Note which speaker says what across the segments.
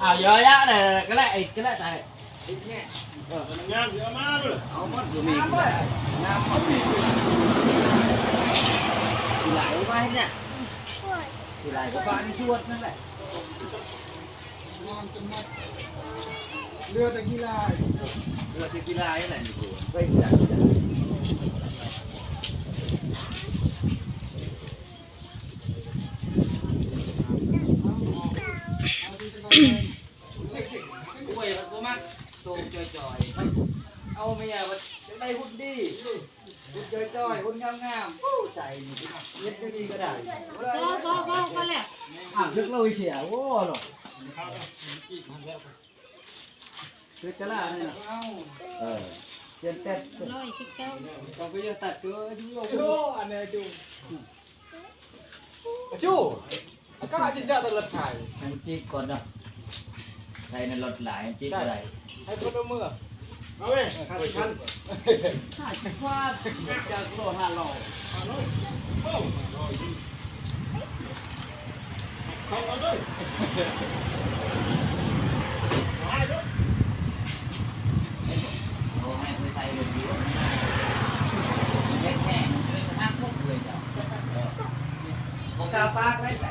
Speaker 1: à giờ á này cái này cái này này Ngam dia amal. Amal gumi. Ngam
Speaker 2: gumi. Lại hôm nay nè. Lại có bạn chuột nữa này. Ngon chân
Speaker 3: mắt. Đưa tequila. Đưa tequila này này. Vậy là. กูได้น้ำหมดมีกูได้กูไหลไว้เนี่ยกูไหลก็บ้านชวดนั่นแหละ
Speaker 4: เรือตะกี้ลา
Speaker 3: กีฬาอะไรนี่กูไปจัด
Speaker 1: กูไปกูมักตูมจ่อยๆมันเอาไม่ยาว่าจะได้หุ่นดี
Speaker 3: คุณจ้อยๆคุณงามๆผู้ใส่นี่เย็ดก็ดีก็ได้
Speaker 5: ก็ก็ก็ก็แหละ
Speaker 1: อ่างทึกเลยเสียโว้หรอทึกกะลาเนี่ย
Speaker 3: เออเย็นเต็ด
Speaker 5: ร้อยสิบเก้า
Speaker 1: ต้องไปยตัดก็ยุ่ง
Speaker 4: โอ้อันนี้จูจูก็อาจจะจะตลอดถ่าย
Speaker 3: มันจีบก่อนเนาะ ใส่ในรถหลายจีบอะไร
Speaker 4: ให้คนละเมื่อ
Speaker 2: เอาเว้ยห้าสิบพัน
Speaker 1: ห้าสิบว่าจากโลห้าโล
Speaker 2: ทองเอาด้วยให้ด้วย
Speaker 1: โอ้ให้ไปใส่รถดีแค่แค่เลยกระทั่งพวกเลยจ้ะ
Speaker 3: ของกาปากได้ใส่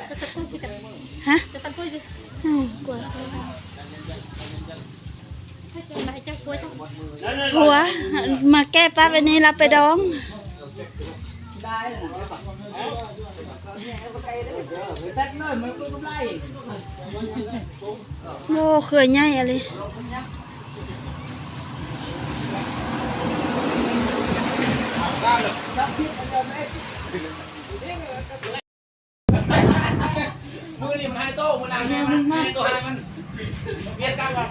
Speaker 3: ละ
Speaker 1: จะ
Speaker 5: ตัน
Speaker 6: ฮะ
Speaker 5: จะตะกุยดิ
Speaker 6: กลัว
Speaker 5: หั
Speaker 6: วมาแก้ปั๊บอันนี้รับไปดอง
Speaker 1: ได้เลยแท็กเลยมันก็ได้
Speaker 6: โอ้เคยใหญ่อะไร
Speaker 1: มือนี่มันให้โต้มันนางแม่มันให้โต้ให้มันเบียดกันว่ะ